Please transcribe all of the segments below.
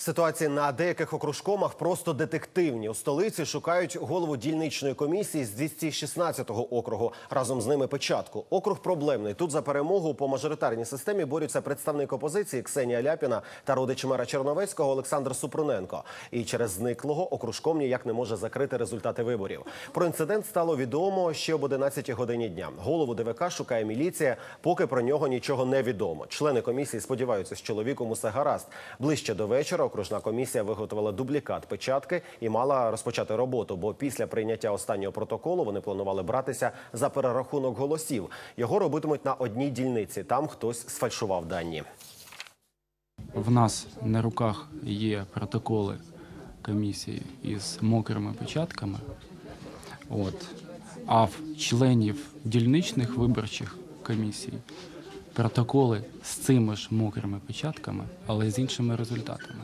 Ситуації на деяких окружкомах просто детективні. У столиці шукають голову дільничної комісії з 216-го округу. Разом з ними печатку. Округ проблемний. Тут за перемогу по мажоритарній системі борються представник опозиції Ксенія Ляпіна та родич мера Черновецького Олександр Супруненко. І через зниклого окружком ніяк не може закрити результати виборів. Про інцидент стало відомо ще об 11 годині дня. Голову ДВК шукає міліція, поки про нього нічого не відомо. Члени комісії сподіваються, з чоловіком усе гаразд. Ближче до вечора окружна комісія виготовила дублікат печатки і мала розпочати роботу. Бо після прийняття останнього протоколу вони планували братися за перерахунок голосів. Його робитимуть на одній дільниці. Там хтось сфальшував дані. В нас на руках є протоколи комісії із мокрими печатками. От. А в членів дільничних виборчих комісій протоколи з цими ж мокрими печатками, але з іншими результатами.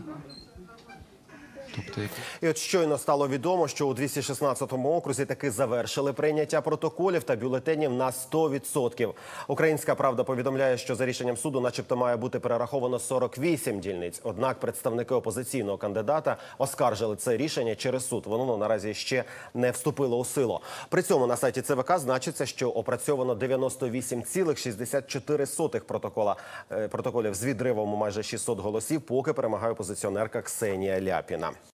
Тобто, І от щойно стало відомо, що у 216-му окрузі таки завершили прийняття протоколів та бюлетенів на 100%. Українська правда повідомляє, що за рішенням суду, начебто, має бути перераховано 48 дільниць. Однак представники опозиційного кандидата оскаржили це рішення через суд. Воно наразі ще не вступило у силу. При цьому на сайті ЦВК значиться, що опрацьовано 98,64 протокола е, протоколів з відривом майже 600 голосів, поки перемагає опозиціонерка Ксенія Ляпіна.